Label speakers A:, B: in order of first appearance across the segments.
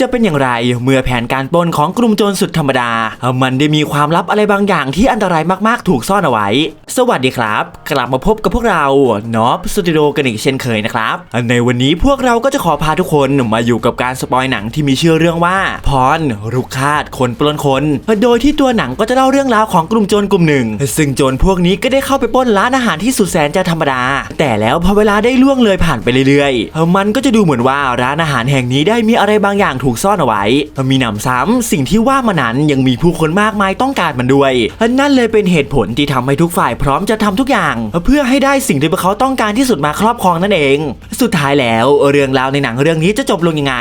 A: จะเป็นอย่างไรเมื่อแผนการปล้นของกลุ่มโจรสุดธรรมดา มันได้มีความลับอะไรบางอย่างที่อันตรายมากๆ ถูกซ่อนเอาไว้ สวัสดีครับ กลับมาพบกับพวกเรานอฟสตูดิโอกันอีกเช่นเคยนะครับ ในวันนี้พวกเราก็จะขอพาทุกคนมาอยู่กับการสปอยหนังที่มีชื่อเรื่องว่า พรรุกคาดคนปล้นคน โดยที่ตัวหนังก็จะเล่าเรื่องราวของกลุ่มโจรกลุ่มหนึ่ง ซึ่งโจรพวกนี้ก็ได้เข้าไปปล้นร้านอาหารที่สุดแสนจะธรรมดา แต่แล้วพอเวลาได้ล่วงเลยผ่านไปเรื่อยๆ มันก็จะดูเหมือนว่าร้านอาหารแห่งนี้ได้มีอะไรบางอย่างถูกซ่อนเอาไว้มีหนำซ้ำสิ่งที่ว่ามานั้นยังมีผู้คนมากมายต้องการมันด้วยนั่นเลยเป็นเหตุผลที่ทำให้ทุกฝ่ายพร้อมจะทำทุกอย่าง เพื่อให้ได้สิ่งที่พวกเขาต้องการที่สุดมาครอบครองนั่นเอง สุดท้ายแล้วเรื่องราวในหนังเรื่องนี้จะจบลงยังไง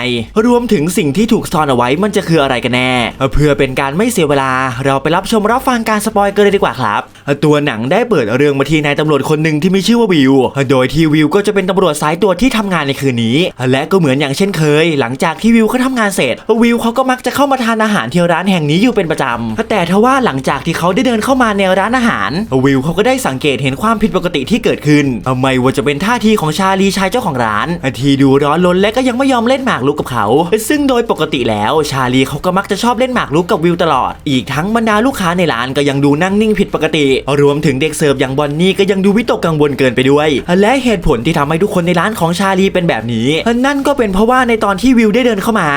A: รวมถึงสิ่งที่ถูกซ่อนเอาไว้มันจะคืออะไรกันแน่ เพื่อเป็นการไม่เสียเวลา เราไปรับชมรับฟังการสปอยกันเลยดีกว่าครับ ตัวหนังได้เปิดเรื่องมาที่นายตำรวจคนหนึ่งที่มีชื่อว่าวิว โดยที่วิวก็จะเป็นตำรวจสายตรวจที่ทำงานในคืนนี้ และก็เหมือนอย่างเช่นเคย หลังจากที่วิวเขาทำงานเสร็จ วิวเขาก็มักจะเข้ามาทานอาหารที่ร้านแห่งนี้อยู่เป็นประจำแต่ทว่าหลังจากที่เขาได้เดินเข้ามาในร้านอาหาร วิวเขาก็ได้สังเกตเห็นความผิดปกติที่เกิดขึ้นไม่ว่าจะเป็นท่าทีของชาลีชายเจ้าของร้านที่ดูร้อนรนและก็ยังไม่ยอมเล่นหมากรุกกับเขา ซึ่งโดยปกติแล้วชาลีเขาก็มักจะชอบเล่นหมากรุกกับวิวตลอด อีกทั้งบรรดาลูกค้าในร้านก็ยังดูนั่งนิ่งผิดปกติ รวมถึงเด็กเสิร์ฟอย่างบอนนี่ก็ยังดูวิตกกังวลเกินไปด้วย และเหตุผลที่ทำให้ทุกคนในร้านของชาลีเป็นแบบนี้ นั่นก็เป็นเพราะว่าในตอนที่วิวได้เดินเข้ามา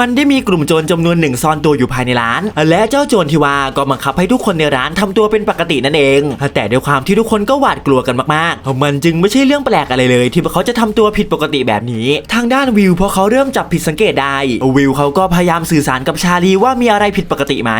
A: มันได้มีกลุ่มโจรจำนวนหนึ่งซ่อนตัวอยู่ภายในร้าน และเจ้าโจรที่ว่าก็บังคับให้ทุกคนในร้านทำตัวเป็นปกตินั่นเอง แต่ด้วยความที่ทุกคนก็หวาดกลัวกันมากๆ มันจึงไม่ใช่เรื่องแปลกอะไรเลย ที่พวกเขาจะทำตัวผิดปกติแบบนี้ ทางด้านวิวพอเขาเริ่มจับผิดสังเกตได้ วิวเขาก็พยายามสื่อสารกับชาลีว่ามีอะไรผิดปกติไหม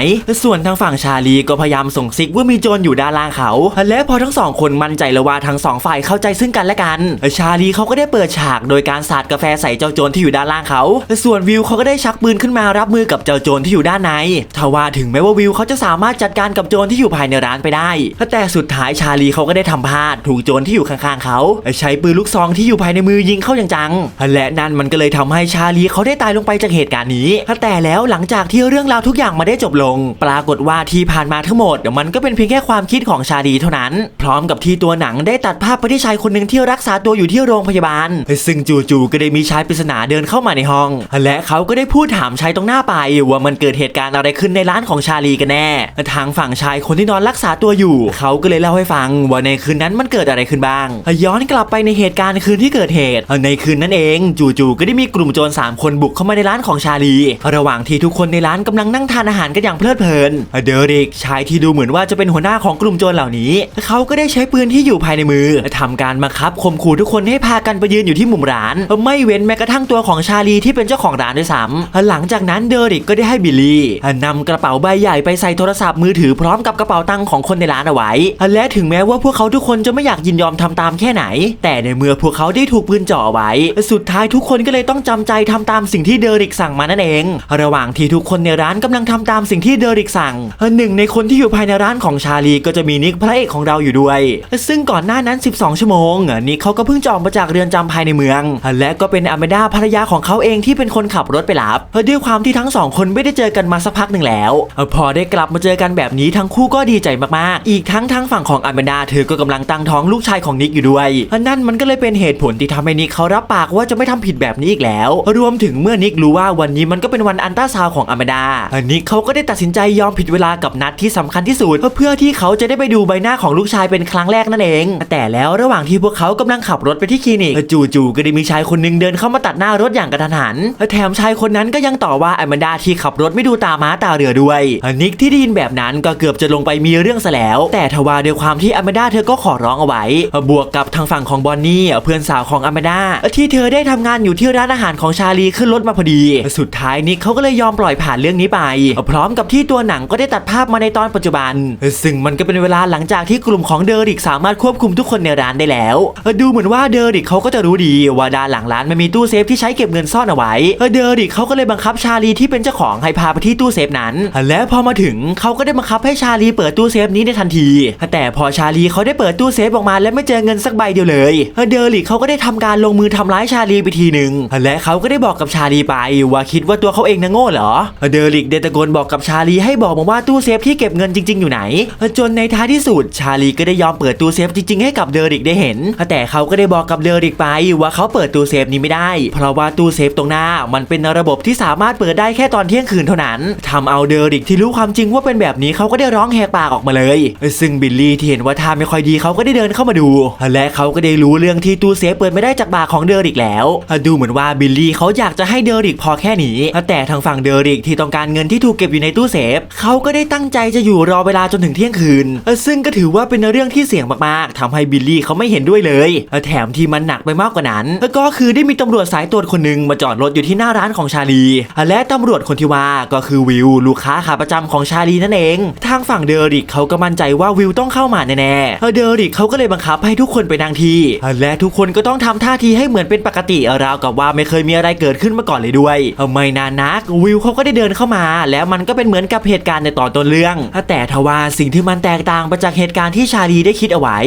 A: ส่วนทางฝั่งชาลีก็พยายามส่งซิกว่ามีโจรอยู่ด้านล่างเขา และพอทั้งสองคนมั่นใจแล้วว่าทั้งสองฝ่ายเข้าใจซึ่งกันและกัน ชาลีเขาก็ได้เปิดฉากโดยการสาดกาแฟใส่เจ้าโจรที่อยู่ด้านล่างเขา ส่วนวิวเขาก็ได้ชักปืนขึ้นมารับมือกับเจ้าโจรที่อยู่ด้านในทว่าถึงแม้ว่าวิวเขาจะสามารถจัดการกับโจรที่อยู่ภายในร้านไปได้ แต่สุดท้ายชาลีเขาก็ได้ทำพลาดถูกโจรที่อยู่ข้างๆเขาใช้ปืนลูกซองที่อยู่ภายในมือยิงเข้าอย่างจัง และนั่นมันก็เลยทำให้ชาลีเขาได้ตายลงไปจากเหตุการณ์นี้ แต่แล้วหลังจากที่เรื่องราวทุกอย่างมาได้จบลง ปรากฏว่าที่ผ่านมาทั้งหมด มันก็เป็นเพียงแค่ความคิดของชาลีเท่านั้น พร้อมกับที่ตัวหนังได้ตัดภาพไปที่ชายคนหนึ่งที่รักษาตัวอยู่ที่โรงพยาบาล ซึ่งจู่ๆก็ได้มีชายปริศนาเดินเข้ามาในห้อง และเขาก็ได้พูดถามชายตรงหน้าไปว่ามันเกิดเหตุการณ์อะไรขึ้นในร้านของชาลีกันแน่ ทางฝั่งชายคนที่นอนรักษาตัวอยู่ เขาก็เลยเล่าให้ฟังว่าในคืนนั้นมันเกิดอะไรขึ้นบ้าง ย้อนกลับไปในเหตุการณ์คืนที่เกิดเหตุ ในคืนนั้นเองจู่ๆก็ได้มีกลุ่มโจรสามคนบุกเข้ามาในร้านของชาลี ระหว่างที่ทุกคนในร้านกำลังนั่งทานอาหารกันอย่างเพลิดเพลิน เดริกชายที่ดูเหมือนว่าจะเป็นหัวหน้าของกลุ่มโจรเหล่านี้ เขาก็ได้ใช้ปืนที่อยู่ภายในมือทำการบังคับข่มขู่ทุกคนให้พากันไปยืนอยู่ที่มุมร้าน ไม่เว้นแม้กระทั่งตัวของชาลีที่เป็นเจ้าของร้านด้วยซ้ำหลังจากนั้นเดอริกก็ได้ให้บิลลี่นำกระเป๋าใบใหญ่ไปใส่โทรศัพท์มือถือพร้อมกับกระเป๋าตังค์ของคนในร้านเอาไว้ และถึงแม้ว่าพวกเขาทุกคนจะไม่อยากยินยอมทำตามแค่ไหน แต่ในเมื่อพวกเขาได้ถูกปืนจ่อไว้ สุดท้ายทุกคนก็เลยต้องจำใจทำตามสิ่งที่เดอริกสั่งมานั่นเอง ระหว่างที่ทุกคนในร้านกำลังทำตามสิ่งที่เดอริกสั่งหนึ่งในคนที่อยู่ภายในร้านของชาลีก็จะมีนิกพระเอกของเราอยู่ด้วย ซึ่งก่อนหน้านั้น 12 ชั่วโมงนิกเขาก็เพิ่งจออกมาจากเรือนจำภายในเมือง และก็เป็นอเมด้าภรรยาของเขาเองที่เป็นคนขับรถไปรับด้วยความที่ทั้งสองคนไม่ได้เจอกันมาสักพักหนึ่งแล้ว พอได้กลับมาเจอกันแบบนี้ทั้งคู่ก็ดีใจมากๆ อีกทั้งทางฝั่งของอเมดาเธอก็กำลังตั้งท้องลูกชายของนิกอยู่ด้วยนั่นมันก็เลยเป็นเหตุผลที่ทำให้นิกเขารับปากว่าจะไม่ทำผิดแบบนี้อีกแล้ว รวมถึงเมื่อนิกรู้ว่าวันนี้มันก็เป็นวันอันต้าซาวของอเมดานิกเขาก็ได้ตัดสินใจยอมผิดเวลากับนัดที่สำคัญที่สุดเพื่อที่เขาจะได้ไปดูใบหน้าของลูกชายเป็นครั้งแรกนั่นเอง แต่แล้วระหว่างที่พวกเขากำลังขับรถไปที่คลินิกจู่ๆก็ได้มีชายคนนึงเดินเข้ามาตัดหน้ารถอย่างกระทันหันแถมชายคนนั้นก็ยังต่อว่าอแมนดาที่ขับรถไม่ดูตาม้าตาเรือด้วยนิกที่ได้ยินแบบนั้นก็เกือบจะลงไปมีเรื่องซะแล้ว แต่ทว่าด้วยความที่อแมนดาเธอก็ขอร้องเอาไว้ บวกกับทางฝั่งของบอนนี่เพื่อนสาวของอแมนดาที่เธอได้ทำงานอยู่ที่ร้านอาหารของชาลีขึ้นรถมาพอดี สุดท้ายนิกเขาก็เลยยอมปล่อยผ่านเรื่องนี้ไป พร้อมกับที่ตัวหนังก็ได้ตัดภาพมาในตอนปัจจุบัน ซึ่งมันก็เป็นเวลาหลังจากที่กลุ่มของเดอริกสามารถควบคุมทุกคนในร้านได้แล้ว ดูเหมือนว่าเดอริกเขาก็จะรู้ดีว่าด้านหลังร้านมันมีตู้เซฟที่ใช้เก็บเงินซ่อนเอาไว้เดอริกเขาก็เลยบังคับชาลีที่เป็นเจ้าของให้พาไปที่ตู้เซฟนั้น และพอมาถึงเขาก็ได้บังคับให้ชาลีเปิดตู้เซฟนี้ในทันที แต่พอชาลีเขาได้เปิดตู้เซฟออกมาและไม่เจอเงินสักใบเดียวเลยเดอริกเขาก็ได้ทำการลงมือทำร้ายชาลีไปทีหนึ่งและเขาก็ได้บอกกับชาลีไปว่าคิดว่าตัวเขาเองนะโง่เหรอ เดอริกเดตะโกนบอกกับชาลีให้บอกมาว่าตู้เซฟที่เก็บเงินจริง ๆ อยู่ไหน จนในท้ายที่สุดชาลีก็ได้ยอมเปิดตู้เซฟจริงๆให้กับเดอริกได้เห็น แต่เขาก็ได้บอกกับเดอริกไปว่าเขาเปิดตู้เซฟนี้ไม่ได้ เพราะว่าตู้เซฟตรงหน้ามันเป็นระบบที่สามารถเปิดได้แค่ตอนเที่ยงคืนเท่านั้นทำเอาเดอริกที่รู้ความจริงว่าเป็นแบบนี้เขาก็ได้ร้องแหกปากออกมาเลย ซึ่งบิลลี่ที่เห็นว่าท่าไม่ค่อยดีเขาก็ได้เดินเข้ามาดู และเขาก็ได้รู้เรื่องที่ตู้เซฟเปิดไม่ได้จากปากของเดอริกแล้ว ดูเหมือนว่าบิลลี่เขาอยากจะให้เดอริกพอแค่นี้ แต่ทางฝั่งเดอริกที่ต้องการเงินที่ถูกเก็บอยู่ในตู้เซฟเขาก็ได้ตั้งใจจะอยู่รอเวลาจนถึงเที่ยงคืน ซึ่งก็ถือว่าเป็นเรื่องที่เสี่ยงมากๆทำให้บิลลี่เขาไม่เห็นด้วยเลย แถมที่มันหนักไปมากกว่านั้นก็คือได้มีตำรวจสายตรวจคนหนึ่งมาจอดรถอยู่ที่หน้าร้านของชาลี และตำรวจคนที่ว่าก็คือวิว ลูกค้าขาประจำของชาลีนั่นเอง ทางฝั่งเดอริกเขาก็มั่นใจว่าวิวต้องเข้ามาแน่ๆเดอริกเขาก็เลยบังคับให้ทุกคนไปนั่งที่ และทุกคนก็ต้องทำท่าทีให้เหมือนเป็นปกติราวกับว่าไม่เคยมีอะไรเกิดขึ้นมาก่อนเลยด้วยไม่นานนักวิวเขาก็ได้เดินเข้ามา แล้วมันก็เป็นเหมือนกับเหตุการณ์ในตอนต้นเรื่อง แต่ทว่าสิ่งที่มันแตกต่างไปจากเหตุการณ์ที่ชาลีได้คิดเอาไว้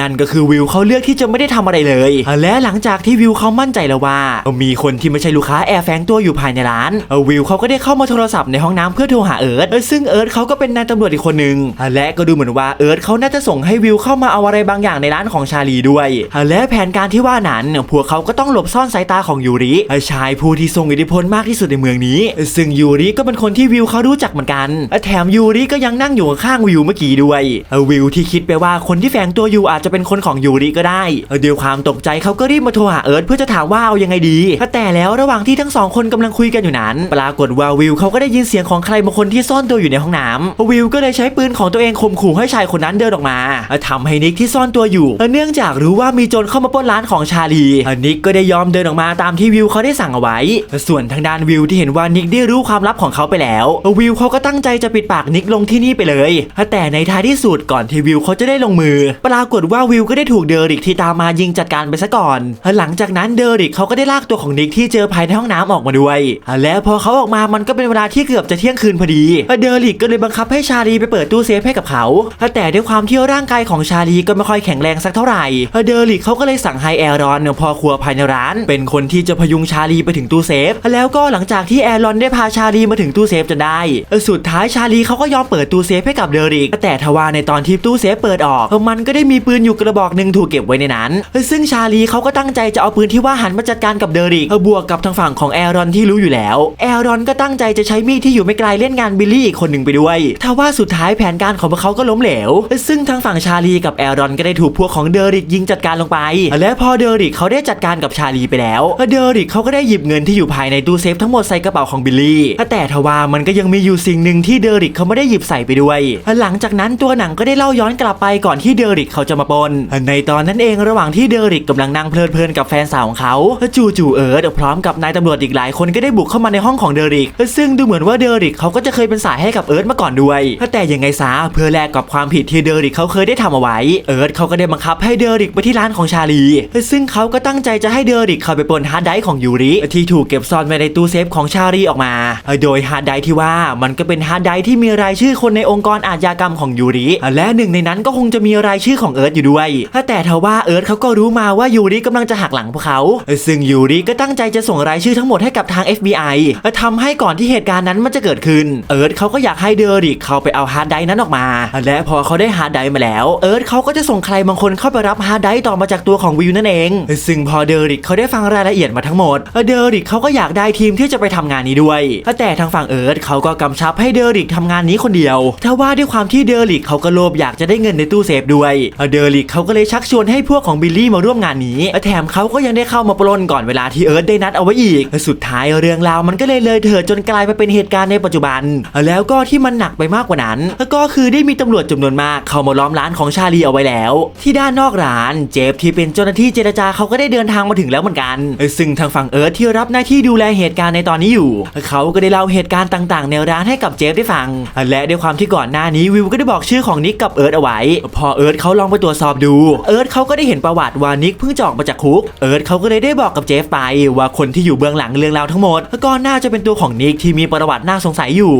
A: นั่นก็คือวิวเขาเลือกที่จะไม่ได้ทำอะไรเลย และหลังจากที่วิวเขามั่นใจแล้วว่า มีคนที่ไม่ใช่ลูกค้าแอบแฝงตัวอยู่ภายในร้านวิวเขาก็ได้เข้ามาโทรศัพท์ในห้องน้ำเพื่อโทรหาเอิร์ธซึ่งเอิร์ธเขาก็เป็นนายตำรวจอีกคนหนึ่งและก็ดูเหมือนว่าเอิร์ธเขาน่าจะส่งให้วิวเข้ามาเอาอะไรบางอย่างในร้านของชาลีด้วย และแผนการที่ว่านั้นพวกเขาก็ต้องหลบซ่อนสายตาของยูริชายผู้ที่ทรงอิทธิพลมากที่สุดในเมืองนี้ ซึ่งยูริก็เป็นคนที่วิวเขารู้จักเหมือนกัน แถมยูริก็ยังนั่งอยู่ข้างๆวิวเมื่อกี้ด้วยวิวที่คิดไปว่าคนที่แฝงตัวอยู่อาจจะเป็นคนของยูริก็ได้ด้วยความตกใจเขาก็รีบมาโทรหาเอิร์ธเพื่อจะถามว่าเอายังไงดีแต่แล้วระหว่างที่ทั้งสองคนกำลังคุยกันอยู่นั้น ปรากฏว่าวิวเขาก็ได้ยินเสียงของใครบางคนที่ซ่อนตัวอยู่ในห้องน้ำวิวก็เลยใช้ปืนของตัวเองข่มขู่ให้ชายคนนั้นเดินออกมาทำให้นิกที่ซ่อนตัวอยู่ เนื่องจากรู้ว่ามีโจรเข้ามาปล้นร้านของชาลีนิกก็ได้ยอมเดินออกมาตามที่วิวเขาได้สั่งเอาไว้ ส่วนทางด้านวิวที่เห็นว่านิกได้รู้ความลับของเขาไปแล้ว วิวเขาก็ตั้งใจจะปิดปากนิกลงที่นี่ไปเลย แต่ในท้ายที่สุดก่อนที่วิวเขาจะได้ลงมือ ปรากฏว่าวิวก็ได้ถูกเดอริกที่ตามมายิงจัดการไปซะก่อน หลังจากนั้นเดอริกเขาก็ได้ลากตัวของนิกที่เจอภายในห้องน้ำออกมาด้วย และพอเขาออกมามันก็เป็นเวลาที่เกือบจะเที่ยงคืนพอดี เดอริกก็เลยบังคับให้ชาลีไปเปิดตู้เซฟให้กับเขา แต่ด้วยความที่ร่างกายของชาลีก็ไม่ค่อยแข็งแรงสักเท่าไหร่ เดอริกเขาก็เลยสั่งให้แอรอนพอครัวภายในร้าน เป็นคนที่จะพยุงชาลีไปถึงตู้เซฟ แล้วก็หลังจากที่แอรอนได้พาชาลีมาถึงตู้เซฟจนได้ สุดท้ายชาลีเขาก็ยอมเปิดตู้เซฟให้กับเดอริก แต่ทว่าในตอนที่ตู้เซฟเปิดออก มันก็ได้มีปืนอยู่กระบอกหนึ่งถูกเก็บไว้ในนั้น ซึ่งชาลีเขาก็ตั้งใจจะเอาปืนที่ว่าหันมาจัดการกับเดริกบวกกับทางฝั่งของแอรอนที่รู้อยู่แล้ว แอรอนก็ตั้งใจจะใช้มีดที่อยู่ไม่ไกลเล่นงานบิลลี่อีกคนหนึ่งไปด้วยทว่าสุดท้ายแผนการของพวกเขาก็ล้มเหลว ซึ่งทางฝั่งชาลีกับแอรอนก็ได้ถูกพวกของเดอริกยิงจัดการลงไป และพอเดอริกเขาได้จัดการกับชาลีไปแล้ว เดอริกเขาก็ได้หยิบเงินที่อยู่ภายในตู้เซฟทั้งหมดใส่กระเป๋าของบิลลี่แต่ทว่ามันก็ยังมีอยู่สิ่งหนึ่งที่เดอริกเขาไม่ได้หยิบใส่ไปด้วย หลังจากนั้นตัวหนังก็ได้เล่าย้อนกลับไปก่อนที่เดอริกเขาจะมาปนในตอนนั้นเองระหว่างที่เดริกกำลังนั่งเพลิดเพลินกับแฟนสาวของเขา จู่ๆเอิร์ธพร้อมกับนายตำรวจอีกหลายายคนก็ได้บุกเข้ามาในห้องของเดริก ซึ่งดูเหมือนว่าเดริกเขาก็จะเคยเป็นสายให้กับเอิร์ธมาก่อนด้วยแต่ยังไงซะเพื่อแลกกับความผิดที่เดริกเขาเคยได้ทำเอาไว้ เอิร์ธเขาก็ได้บังคับให้เดริกไปที่ร้านของชาลี ซึ่งเขาก็ตั้งใจจะให้เดริกเข้าไปปนฮาร์ดไดรฟ์ของยูริที่ถูกเก็บซ่อนไว้ในตู้เซฟของชาลีออกมา โดยฮาร์ดไดรฟ์ที่ว่ามันก็เป็นฮาร์ดไดรฟ์ที่มีรายชื่อคนในองค์กรอาชญากรรมของยูริและหนึ่งในนั้นก็คงจะมีรายชื่อของเอิร์ธอยู่ด้วย แต่ทว่าเอิร์ธเขาก็รู้มาว่ายูริกำลังจะหักหลังพวกเขา ซึ่งยูริก็ตั้งใจจะส่งรายชื่อทั้งหมดให้กับทาง FBI ทำให้ก่อนที่เหตุการณ์นั้นมันจะเกิดขึ้น เอิร์ธเขาก็อยากให้เดอริกเขาไปเอาฮาร์ดไดนั้นออกมา และพอเขาได้ฮาร์ดไดมาแล้ว เอิร์ธเขาก็จะส่งใครบางคนเข้าไปรับฮาร์ดไดต่อมาจากตัวของวิวนั่นเอง ซึ่งพอเดอริกเขาได้ฟังรายละเอียดมาทั้งหมด เดอริกเขาก็อยากได้ทีมที่จะไปทำงานนี้ด้วย แต่ทางฝั่งเอิร์ธเขาก็กำชับให้เดอริกทำงานนี้คนเดียวถ้าว่าด้วยความที่เดอริกเขาก็โลภอยากจะได้เงินในตู้เซฟด้วย เดอริกเขาก็เลยชักชวนให้พวกของบิลลี่มาร่วมงานนี้ แถมเขาก็ยังได้เข้ามาปล้นก่อนเวลาที่เอิร์ธได้นัดเอาไว้อีกสุดท้ายเรื่องราวมันก็เลยเลยเถิดจนกลายมาเป็นเหตุการณ์ในปัจจุบัน แล้วก็ที่มันหนักไปมากกว่านั้น ก็คือได้มีตำรวจจำนวนมากเข้ามาล้อมร้านของชาลีเอาไว้แล้ว ที่ด้านนอกร้านเจฟที่เป็นเจ้าหน้าที่เจรจาเขาก็ได้เดินทางมาถึงแล้วเหมือนกัน ซึ่งทางฝั่งเอิร์ธที่รับหน้าที่ดูแลเหตุการณ์ในตอนนี้อยู่ เขาก็ได้เล่าเหตุการณ์ต่างๆ ในร้านให้กับเจฟได้ฟัง และด้วยความที่ก่อนหน้านี้วิวก็ได้บอกชื่อของนิกกับเอิร์ธเอาไว้ พอเอิร์ธเขาลองไปตรวจสอบดู เอิร์ธเขาก็ได้เห็นประวัติว่านิกเพิ่งจออกมาจากคุก เอิร์ธเขาก็เลยได้บอกกับเจฟไปว่าคนที่อยู่เบื้องหลังเรื่องราวทั้งหมดก็น่าจะเป็นตัวของนิกที่มีประวัติน่าสงสัยอยู่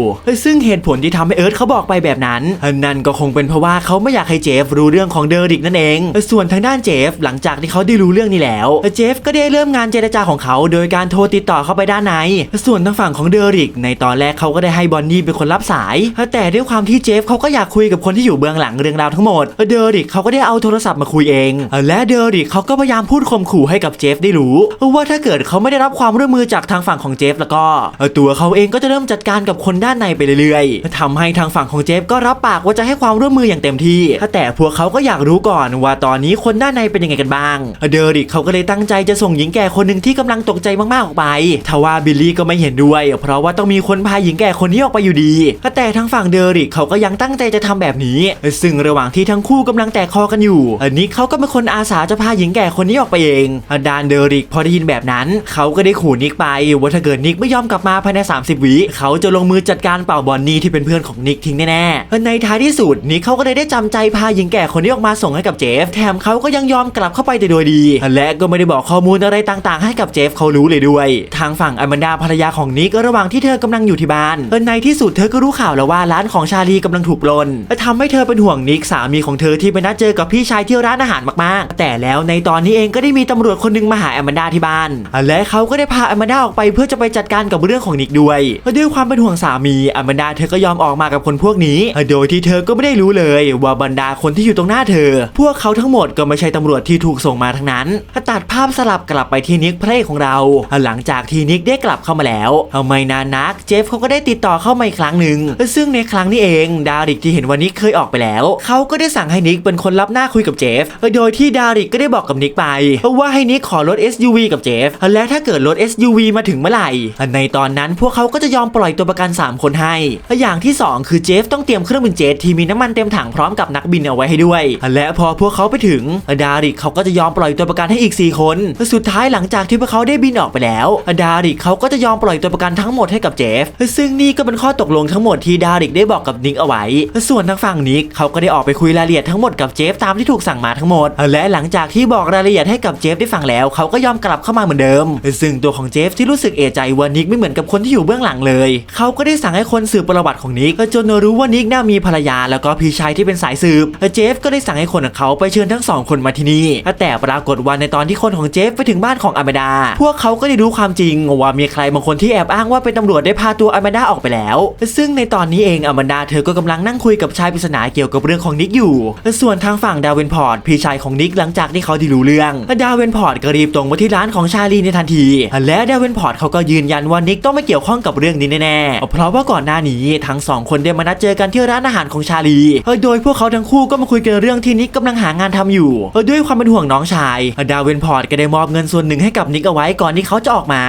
A: ซึ่งเหตุผลที่ทำให้เอิร์ธเขาบอกไปแบบนั้นนั่นก็คงเป็นเพราะว่าเขาไม่อยากให้เจฟรู้เรื่องของเดอริกนั่นเอง ส่วนทางด้านเจฟหลังจากที่เขาได้รู้เรื่องนี้แล้วเจฟก็ได้เริ่มงานเจรจาของเขา โดยการโทรติดต่อเข้าไปด้านใน ส่วนทางฝั่งของเดอริก ในตอนแรกเขาก็ได้ให้บอนนี่เป็นคนรับสาย แต่ด้วยความที่เจฟเขาก็อยากคุยกับคนที่อยู่เบื้องหลังเรื่องราวทั้งหมด เดอริกเขาก็ได้เอาโทรศัพท์มาคุยเอง และเดอริกเขาก็พยายามพูดข่มขู่ให้กับเจฟได้รู้ว่าถ้าเกิดเขาไม่ได้รับความร่วมมือจากทางฝั่งของเจฟแล้วก็ตัวเขาเองก็จะเริ่มจัดการกับคนด้านในไปเรื่อยๆทำให้ทางฝั่งของเจฟก็รับปากว่าจะให้ความร่วมมืออย่างเต็มที่ แต่พวกเขาก็อยากรู้ก่อนว่าตอนนี้คนด้านในเป็นยังไงกันบ้าง เดอริกเขาก็เลยตั้งใจจะส่งหญิงแก่คนหนึ่งที่กำลังตกใจมากๆออกไปทว่าบิลลี่ก็ไม่เห็นด้วย เพราะว่าต้องมีคนพาหญิงแก่คนนี้ออกไปอยู่ดี แต่ทางฝั่งเดอริกเขาก็ยังตั้งใจจะทำแบบนี้ ซึ่งระหว่างที่ทั้งคู่กำลังแตกคอกันอยู่นิกเขาก็เป็นคนอาสาจะพาหญิงแก่คนนี้ออกไปเองดานเดอริกพอได้ยินแบบนั้น เขาก็ได้ขู่นิกไปว่าถ้าเกิดนิกไม่ยอมกลับมาภายใน 30 วิเขาจะลงมือจัดการเป่าบอนนี่ที่เป็นเพื่อนของนิกทิ้งแน่ๆในท้ายที่สุดนิกเขาก็เลยได้จำใจพาหญิงแก่คนนี้ออกมาส่งให้กับเจฟ แถมเขาก็ยังยอมกลับเข้าไปแต่โดยดี และก็ไม่ได้บอกข้อมูลอะไรต่างๆ ให้กับเจฟเขารู้เลยด้วย ทางฝั่งอแมนดาภรรยาของนิกระหว่างที่เธอกำลังอยู่ที่บ้านในที่สุดเธอก็รู้ข่าวแล้วว่าร้านของชาลีกำลังถูกปล้นทำให้เธอเป็นห่วงนิกสามีของเธอที่ไปนัดเจอกับพี่ชายที่ร้านอาหารมากๆ แต่แล้วในตอนนี้เองก็ได้มีตำรวจคนหนึงมาหาอแมนดาที่บ้าน และเขาก็ได้พาอแมนดาออกไปเพื่อจะไปจัดการกับเรื่องของนิกด้วยด้วยความเป็นห่วงสามีอแมนดาเธอก็ยอมออกมากับคนพวกนี้ โดยที่เธอก็ไม่ได้รู้เลย ว่าบรรดาคนที่อยู่ตรงหน้าเธอ พวกเขาทั้งหมดก็ไม่ใช่ตำรวจที่ถูกส่งมาทั้งนั้นตัดภาพสลับกลับไปที่นิกพระเอกของเรา หลังจากที่นิกได้กลับเข้ามาแล้วไม่นานนักเจฟเขาก็ได้ติดต่อเข้ามาอีกครั้งหนึ่งซึ่งในครั้งนี้เองดาริกที่เห็นว่านิกเคยออกไปแล้ว เขาก็ได้สั่งให้นิกเป็นคนรับหน้าคุยกับเจฟ โดยที่ดาริกก็ได้บอกกับนิกไปว่าให้นิกขอรถ SUV กับเจฟและถ้าเกิดรถ SUV มาถึงเมื่อไหร่ ในตอนนั้นพวกเขาก็จะยอมปล่อยตัวประกัน 3 คนให้ อย่างที่ 2 คือเจฟต้องเตรียมเครื่องบินเจ็ตที่มีน้ำมันเต็มถังพร้อมกับนักบินเอาไว้ให้ด้วย และพอพวกเขาไปถึงดาริกเขาก็จะยอมปล่อยตัวประกันให้อีก 4 คน สุดท้ายหลังจากที่พวกเขาได้บินออกไปแล้วดาริกเขาก็จะยอมปล่อยตัวประกันทั้งหมดให้กับเจฟ ซึ่งนี่ก็เป็นข้อตกลงทั้งหมดที่ดาริกได้บอกกับนิกเอาไว้ ส่วนทางฝั่งนิกเขาก็ได้ออกไปคุยรายละเอียดทั้งหมดกับเจฟตามที่ถูกสั่งมาทั้งหมด และหลังจากที่บอกรายละเอียดให้กับเจฟได้ฟังแล้ว เขาก็ยอมกลับเข้ามาเหมือนเดิม ซึ่งตัวของเจฟที่รู้สึกเอะใจว่านิกไม่เหมือนกับคนที่อยู่เบื้องหลังเลย เขาก็ได้สั่งให้คนสืบประวัติของนิกจนรู้ว่านิกน่ามีภรรยาแล้วก็พี่ชายที่เป็นสายสืบเจฟก็ได้สั่งให้คนของเขาไปเชิญทั้งสองคนมาที่นี่แต่ปรากฏว่าในตอนที่คนของเจฟไปถึงบ้านของอเมดา พวกเขาก็ได้รู้ความจริงว่ามีใครบางคนที่แอบอ้างว่าเป็นตำรวจได้พาตัวอเมดาออกไปแล้ว ซึ่งในตอนนี้เองอเมดาเธอก็กำลังนั่งคุยกับชายปริศนาเกี่ยวกับเรื่องของนิกอยู่ ส่วนทางฝั่งดาวเวนพอร์ตพี่ชายของนิกหลังจากที่เขาได้รู้เรื่อง ดาเวนพอร์ตก็รีบตรงมาที่ร้านของชาลีในทันที และดาเวนพอร์ตเขาก็ยืนยันว่านิกต้องไม่เกี่ยวข้องกับเรื่องนี้แน่ๆ เพราะว่าก่อนหน้านี้ทั้งสองคนได้มานัดเจอกันที่ร้านอาหารของชาลี โดยพวกเขาทั้งคู่ก็มาคุยกันเรื่องที่นิกกำลังหางานทำอยู่ ด้วยความเป็นห่วงน้องชาย ดาเวนพอร์ตก็ได้มอบเงินส่วนหนึ่งให้กับนิกเอาไว้ก่อนที่เขาจะออกมา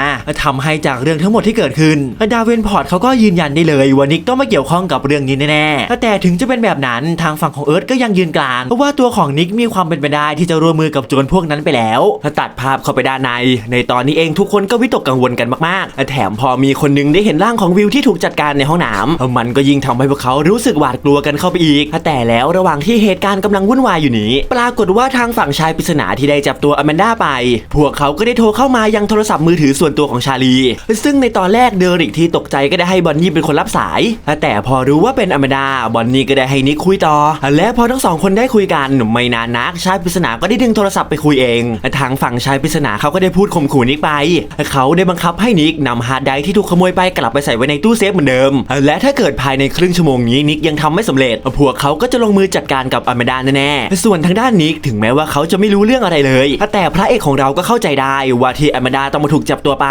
A: ทำให้จากเรื่องทั้งหมดที่เกิดขึ้น ดาเวนพอร์ตเขาก็ยืนยันได้เลยว่านิกต้องไม่เกี่ยวข้องกับเรื่องนี้แน่ๆ แต่ถึงจะเป็นแบบนั้นทางฝั่งของเอิร์ธก็ยังยืนกลานเพราะว่าตัวของนิกมีความเป็นไปได้ที่จะร่วมมือกับโจรพวกนั้นไปแล้ว ตัดภาพเข้าไปด้านใน ในตอนนี้เองทุกคนก็วิตกกังวลกันมากๆ แถมพอมีคนหนึงได้เห็นร่างของวิวที่ถูกจัดการในห้องน้ำมันก็ยิ่งทำให้พวกเขารู้สึกหวาดกลัวกันเข้าไปอีก แต่แล้วระหว่างที่เหตุการณ์กำลังวุ่นวายอยู่นี้ ปรากฏว่าทางฝั่งชายปริศนาที่ได้จับตัวอแมนด้าไป พวกเขาก็ได้โทรเข้ามายังโทรศัพท์มือถือส่วนตัวของชาลี ซึ่งในตอนแรกเดริกที่ตกใจก็ได้ให้บอนนี่เป็นคนรับสาย แต่พอรู้ว่าเป็นอแมนด้าบอนนี่ก็ได้ให้นิกคุยต่อ และพอทั้งสองคนได้คุยกันไม่นานนักชายปริศนาก็ได้ดึงโทรศัพท์ไปคุยเอง ทางฝั่งชายปริศนาเขาก็ได้พูดข่มขู่นิกไป เขาาได้บังคับให้นิกนำฮาร์ดไดร์ที่ถูกขโมยไปกลับไปใส่ไว้ในตู้เซฟเหมือนเดิม และถ้าเกิดภายในครึ่งชั่วโมงนี้นิกยังทำไม่สำเร็จ พวกเขาก็จะลงมือจัดการกับอแมดาแน่ๆส่วนทางด้านนิกถึงแม้ว่าเขาจะไม่รู้เรื่องอะไรเลย แต่พระเอกของเราก็เข้าใจได้ว่าที่อแมดาต้องมาถูกจับตัวไป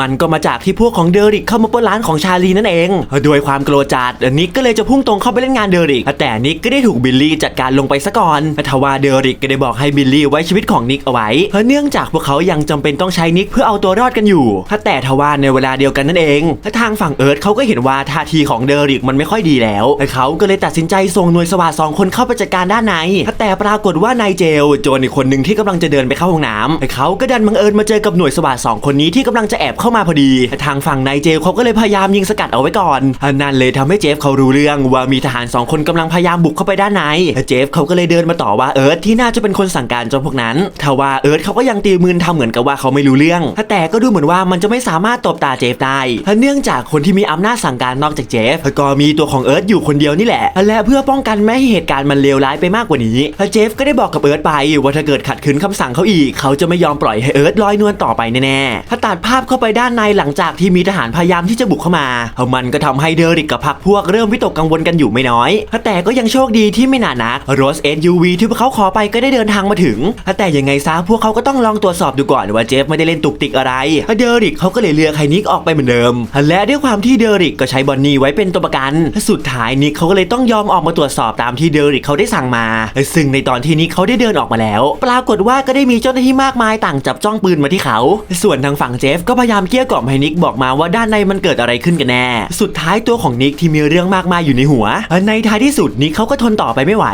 A: มันก็มาจากที่พวกของเดริกเข้ามาปล้นร้านของชาลีนั่นเองด้วยความโกรธจัดนิกก็เลยจะพุ่งตรงเข้าไปเล่นงานเดริกแต่นิกก็ได้ถูกบิลลี่จัดการลงไปซะก่อนทว่าเดริกก็ได้บอกให้บิลลี่ไว้ชีวิตของนิกเอาไว้เพราะเนื่องจากพวกเขายังจำเป็นต้องใช้นิกเพื่อเอาตัวรอดกันอยู่ถ้าแต่ทว่าในเวลาเดียวกันนั่นเองทางฝั่งเอิร์ธเขาก็เห็นว่าท่าทีของเดริกมันไม่ค่อยดีแล้วเขาก็เลยตัดสินใจส่งหน่วยสวาสองคนเข้าไปจัดการด้านในแต่ปรากฏว่านายเจลโจรอีกคนหนึ่งที่กำลังจะเดินไปเข้าห้องน้ำเขาก็ดันบังเอิญมาเจอกับหน่วยสวาสองคนนี้ที่กำลังจะแอบเข้ามาพอดีทางฝั่งนายเจลเขาก็เลยพยายามยิงสกัดเอาไว้ก่อนนั่นเลยทำให้เจฟเขารู้เรื่องว่ามีทหารสองคนกำลังพยายามบุกเข้าไปด้านในเจฟเขาก็เลยเดินมาต่อว่าเอิร์ธที่น่าจะเป็นคนสั่งการจรพวกนั้นทว่าเอิร์ธเขาก็ยังตีมือทำเหมือนกับว่าเขาไม่รู้เรื่องแต่ก็ดูเหมือนว่ามันจะไม่สามารถตบตาเจฟได้เนื่องจากคนที่มีอำนาจสั่งการนอกจากเจฟก็มีตัวของเอิร์ธอยู่คนเดียวนี่แหละ และเพื่อป้องกันไม่ให้เหตุการณ์มันเลวร้ายไปมากกว่านี้เจฟก็ได้บอกกับเอิร์ธไปว่าถ้าเกิดขัดขืนคำสั่งเขาอีก เขาจะไม่ยอมปล่อยให้เอิร์ธลอยนวลต่อไปแน่ๆถ้าตัดภาพเข้าไปด้านในหลังจากที่มีทหารพยายามที่จะบุกเข้ามามันก็ทำให้เดริกกับพรรคพวกเริ่มวิตกกังวลกันอยู่ไม่น้อย แต่ก็ยังโชคดีที่ไม่นานนักโรถ SUV ที่พวกเขาขอไปก็ได้เดินทางมาถึง แต่ยังไงซะพวกเขาก็ต้องลองตรวจสอบดูก่อนว่าเจฟไม่ได้เล่นตุกติกอะไรเดริกเขาก็เลยเลือกให้นิกออกไปเหมือนเดิม และด้วยความที่เดริกก็ใช้บอนนี่ไว้เป็นตัวประกัน สุดท้ายนิกเขาก็เลยต้องยอมออกมาตรวจสอบตามที่เดริกเขาได้สั่งมา ซึ่งในตอนที่นิกเขาได้เดินออกมาแล้ว ปรากฏว่าก็ได้มีเจ้าหน้าที่มากมายต่างจับจ้องปืนมาที่เขา ส่วนทางฝั่งเจฟก็พยายามเกลี้ยกล่อมให้นิกบอกมาว่าด้านในมันเกิดอะไรขึ้นกันแน่ สุดท้ายตัวของนิกที่มีเรื่องมากมายอยู่ในหัว ในท้ายที่สุดนิกเขาก็ทนต่อไปไม่ไหว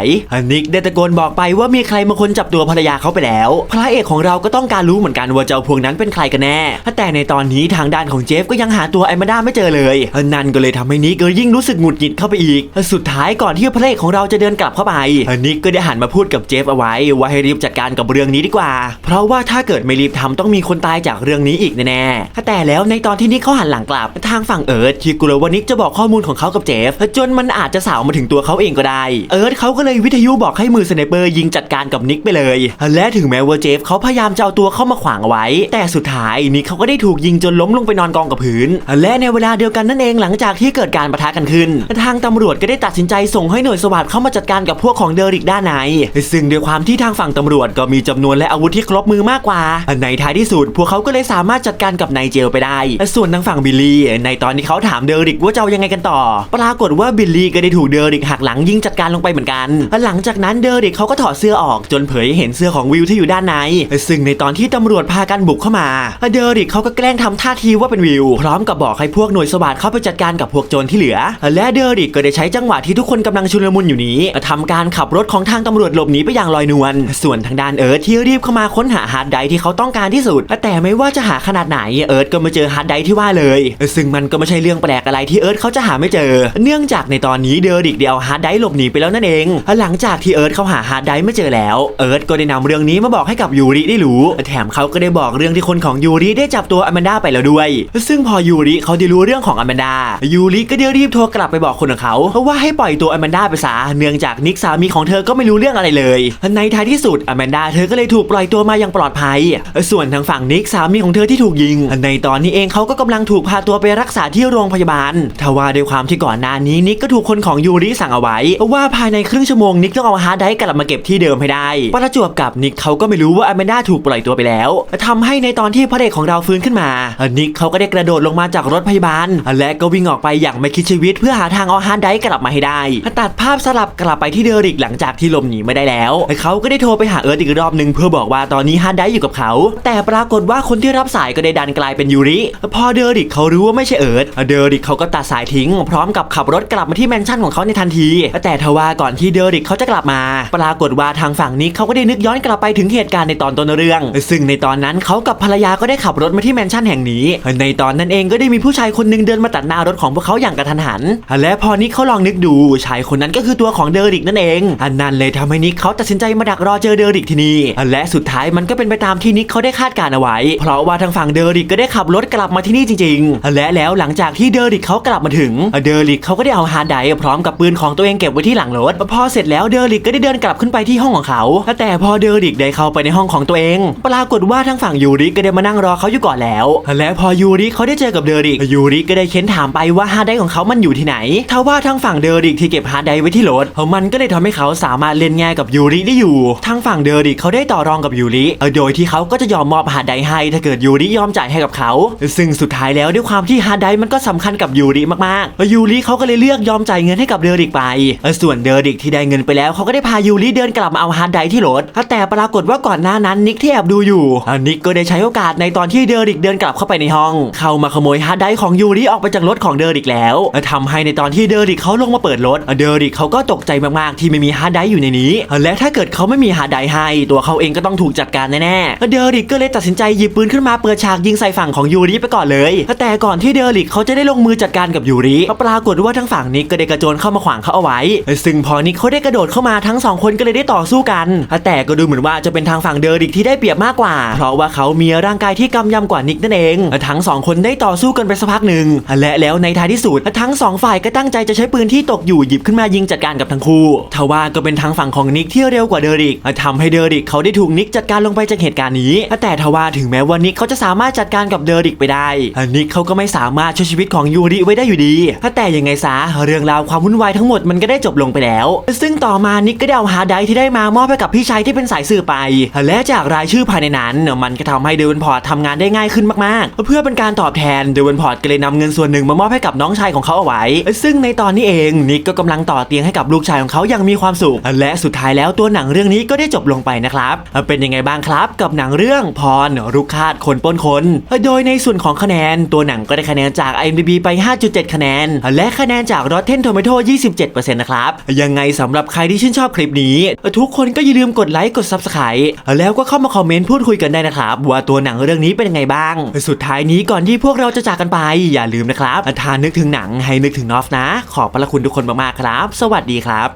A: นิกได้ตะโกนบอกไปว่ามีใครมาคนจับตัวภรรยาเขาไปแล้ว พระเอกของเราก็ต้องการรู้เหมือนกันว่าเจ้าพวกนั้นเป็นใครกันแน่แต่ในตอนนี้ทางด้านของเจฟก็ยังหาตัวไอมาด้าไม่เจอเลยนั่นก็เลยทำให้นิกยิ่งรู้สึกหงุดหงิดเข้าไปอีก สุดท้ายก่อนที่พระเอกของเราจะเดินกลับเข้าไปนิกก็ได้หันมาพูดกับเจฟเอาไว้ว่าให้รีบจัดการกับเรื่องนี้ดีกว่า เพราะว่าถ้าเกิดไม่รีบทำต้องมีคนตายจากเรื่องนี้อีกแน่ๆแต่แล้วในตอนที่นิกเขาหันหลังกลับทางฝั่งเอิร์ธที่กลัวว่านิกจะบอกข้อมูลของเขากับเจฟจนมันอาจจะสาวมาถึงตัวเขาเองก็ได้ เอิร์ธเขาก็เลยวิทยุบอกให้มือสไนเปอร์ยิงจัดการกับนิกไปเลย และถึงแม้ว่าเจฟเขาพยายามจะเอาตัวเข้ามาขวางไว้ แต่สุดท้ายนิกเขาก็ได้ถูกยิงจนล้มลงไปนอนกองกับพื้น และในเวลาเดียวกันนั่นเองหลังจากที่เกิดการปะทะกันขึ้น ทางตำรวจก็ได้ตัดสินใจส่งให้หน่วยสวัสด์เข้ามาจัดการกับพวกของเดริกด้านในซึ่งด้วยความที่ทางฝั่งตำรวจก็มีจำนวนและอาวุธที่ครบมือมากกว่า ในท้ายที่สุดพวกเขาก็เลยสามารถจัดการกับนายเจลไปได้ ส่วนทางฝั่งบิลลี่ ในตอนที่เขาถามเดริกว่าจะเอายังไงกันต่อ ปรากฏว่าบิลลี่ก็ได้ถูกเดริกหักหลังยิงจัดการลงไปเหมือนกัน หลังจากนั้นเดริกเขาก็ถอดเสื้อออกจนเผยเห็นเสื้อของวิวที่อยู่ด้านใน ซึ่งในตอนที่ตำรวจพากันบุกเข้ามา เดริกเขาก็แกล้งทำท่าทีว่าเป็นวิว พร้อมกับบอกให้พวกหน่วยสวัสด์เข้าไปจัดการกับพวกโจรที่เหลือ และเดอริกก็ได้ใช้จังหวะที่ทุกคนกำลังชุลมุนอยู่นี้ทำการขับรถของทางตำรวจหลบหนีไปอย่างลอยนวล ส่วนทางด้านเอิร์ธที่รีบเข้ามาค้นหาฮาร์ดไดที่เขาต้องการที่สุด แต่ไม่ว่าจะหาขนาดไหนเอิร์ธก็ไม่เจอฮาร์ดไดที่ว่าเลย ซึ่งมันก็ไม่ใช่เรื่องแปลกอะไรที่เอิร์ธเขาจะหาไม่เจอ เนื่องจากในตอนนี้เดอริกเดียวฮาร์ดไดหลบหนีไปแล้วนั่นเอง หลังจากที่เอิร์ธเขาหาฮาร์ดไดไม่เจอแล้ว เอิร์ธก็ได้นำเรื่องนี้มาบอกให้กับยูริได้รู้ แถมเขาก็ได้บอกเรื่องที่คนของยูริได้จับตัวอแมนดาไปแล้วด้วย ซึ่งพอยูริเขาได้รู้เรื่องของอแมนดายูริก็ได้รีบโทรกลับไปบอกคนของเขาว่าให้ปล่อยตัวอแมนดาไปซะเนื่องจากนิกสามีของเธอก็ไม่รู้เรื่องอะไรเลยในท้ายที่สุดอแมนดาเธอก็เลยถูกปล่อยตัวมาอย่างปลอดภัย ส่วนทางฝั่งนิกสามีของเธอที่ถูกยิง ในตอนนี้เองเขาก็กำลังถูกพาตัวไปรักษาที่โรงพยาบาลทว่าด้วยความที่ก่อนหน้านี้นิกก็ถูกคนของยูริสั่งเอาไว้ ว่าภายในครึ่งชั่วโมงนิกต้องเอาฮาร์ดไดร์กลับมาเก็บที่เดิมให้ได้ประจวบกับนิกเขาก็ไม่รู้ว่าอแมนดาถูกปล่อยตัวไปแล้วทำให้ในตอนที่พระเอกของเราฟื้นขึ้นมานิกเขาก็ได้กระโดดลงมาจากรถพยาบาล และก็วิ่งออกไปอย่างไม่คิดชีวิต เพื่อหาทางเอาฮาร์ดไดรฟ์กลับมาให้ได้ ตัดภาพสลับกลับไปที่เดริกหลังจากที่หลบหนีไม่ได้แล้วเขาก็ได้โทรไปหาเอิร์ธอีกรอบหนึ่งเพื่อบอกว่าตอนนี้ฮาร์ดไดรฟ์อยู่กับเขา แต่ปรากฏว่าคนที่รับสายก็ได้ดันกลายเป็นยูริพอเดริกเขารู้ว่าไม่ใช่เอิร์ธเดริกเขาก็ตัดสายทิ้ง พร้อมกับขับรถกลับมาที่แมนชั่นของเขาในทันที แต่ทว่าก่อนที่เดริกเขาจะกลับมา ปรากฏว่าทางฝั่งนิกเขาก็ได้นึกย้อนกลับไปถึงเหตุการณ์ในตอนต้นเรื่อง ซึ่งในตอนนั้นเขากับภรรยาก็ได้ขับรถมาที่แมนชั่นแห่งนี้ ในตอนนั้นเองก็ได้มีผู้ชายคนหนึ่งเดินมาตัดหน้ารถของพวกเขาอย่างกระทันหัน และพอนิกเขาลองนึกดูชายคนนั้นก็คือตัวของเดริกนั่นเอง อันนั้นเลยทำให้นิกเขาตัดสินใจมาดักรอเจอเดริกที่นี่และสุดท้ายมันก็เป็นไปตามที่นิกเขาได้คาดการเอาไว้ เพราะว่าทางฝั่งเดริกก็ได้ขับรถกลับมาที่นี่จริงๆ และแล้วหลังจากที่เดริกเขากลับมาถึง เดริกเขาก็ได้เอาฮาร์ดไดร์พร้อมกับปืนของตัวเองเก็บไว้ที่หลังรถ พอเสร็จแล้วเดริกก็ได้เดินกลับขึ้นไปที่ห้องของเขา แต่พอเดริกได้เข้าไปในห้องของตัวเอง ปรากฏว่าทางฝั่งยูริก็ได้มานั่งรอเขาอยู่ก่อนแล้ว และพอยูริเขาได้เจอกับเดริกยูริก็ได้เค้นถามไปว่าฮาร์ดไดของเขามันอยู่ที่ไหนทว่าทางฝั่งเดริกที่เก็บฮาร์ดไดไว้ที่รถมันก็เลยทำให้เขาสามารถเล่นง่ายกับยูริได้อยู่ ทางฝั่งเดริกเขาได้ต่อรองกับยูริโดยที่เขาก็จะยอมมอบฮาร์ดไดให้ ถ้าเกิดยูริยอมจ่ายให้กับเขา ซึ่งสุดท้ายแล้วด้วยความที่ฮาร์ดไดมันก็สำคัญกับยูริมากๆยูริเขาก็เลยเลือกยอมจ่ายเงินให้กับเดริกไป ส่วนเดริกที่ได้เงินไปแล้วเขาก็ได้พายูริเดินกลับมาเอาฮาร์ดไดที่รถแต่ปรากฏว่าก่อนหน้านั้นนิกที่แอบดูอยู่นิกก็ได้ใช้โอกาสในตอนที่เดอริกเดินกลับเข้าไปในห้อง เข้ามาขโมยฮาร์ดไดของยูริออกไปจากรถของเดอริกแล้วทำให้ในตอนที่เดอริกเขาลงมาเปิดรถเดอริกเขาก็ตกใจมากๆ ที่ไม่มีฮาร์ดไดอยู่ในนี้ และถ้าเกิดเขาไม่มีฮาร์ดไดให้ ตัวเขาเองก็ต้องถูกจัดการแน่ๆเดอริกก็เลยตัดสินใจหยิบปืนขึ้นมาเปิดฉากยิงใส่ฝั่งของยูริไปก่อนเลย แต่ก่อนที่เดอริกเขาจะได้ลงมือจัดการกับยูริปรากฏว่าทั้งฝั่งนิกก็ได้กระโจนเข้ามาขวางเขาเอาไว้ ซึ่งพอนิกเขาได้กระโดดเข้ามาทั้งสองคนก็เลยได้ต่อสู้กัน แต่ก็ดูเหมือนว่าจะเป็นทางฝั่งเดริกที่ได้เปรียบมากกว่า เพราะว่าเขามีร่างกายที่กำยำกว่านิกนั่นเองทั้งสองคนได้ต่อสู้กันไปสักพักหนึ่งและแล้วในท้ายที่สุดทั้งสองฝ่ายก็ตั้งใจจะใช้ปืนที่ตกอยู่หยิบขึ้นมายิงจัดการกับทั้งคู่ทว่าก็เป็นทางฝั่งของนิกที่เร็วกว่าเดริกทำให้เดริกเขาได้ถูกนิกจัดการลงไปจากเหตุการณ์นี้ แต่ทว่าถึงแม้ว่านิกเขาจะสามารถจัดการกับเดริกไปได้นิกเขาก็ไม่สามารถช่วยชีวิตของยูริไว้ได้อยู่ดีแต่ยังไงซะเรื่องราวความวุ่นวายทั้งหมดมันก็ได้จบลงไปแล้ว ซึ่งต่อมานิกก็ได้เอาฮาร์ดไดที่ได้มามอบให้กับพี่ชายที่เป็นสายสื่อไป และจากรายชื่อภายในนั้น มันก็ทำให้เดวินพอร์ตทำงานได้ได้ง่ายขึ้นมากๆ เพื่อเป็นการตอบแทนเดวันพอร์ตก็เลยนำเงินส่วนหนึ่งมามอบให้กับน้องชายของเขาเอาไว้ ซึ่งในตอนนี้เองนิกก็กำลังต่อเตียงให้กับลูกชายของเขาอย่างมีความสุข และสุดท้ายแล้วตัวหนังเรื่องนี้ก็ได้จบลงไปนะครับ เป็นยังไงบ้างครับกับหนังเรื่องพรรุกคาดคนป้นคน โดยในส่วนของคะแนนตัวหนังก็ได้คะแนนจาก IMDb ไป 5.7 คะแนน และคะแนนจาก Rotten Tomato 27%นะครับยังไงสำหรับใครที่ชื่นชอบคลิปนี้ ทุกคนก็อย่าลืมกดไลค์กด Subscribe แล้วก็เข้ามาคอมเมนต์พูดคุยกันได้นะครับว่าตัวหนังเรื่องนี้เป็นยังไงบ้าง สุดท้ายนี้ก่อนที่พวกเราจะจากกันไปอย่าลืมนะครับทานนึกถึงหนังให้นึกถึงนอฟนะ ขอบพระคุณทุกคนมากๆครับ สวัสดีครับ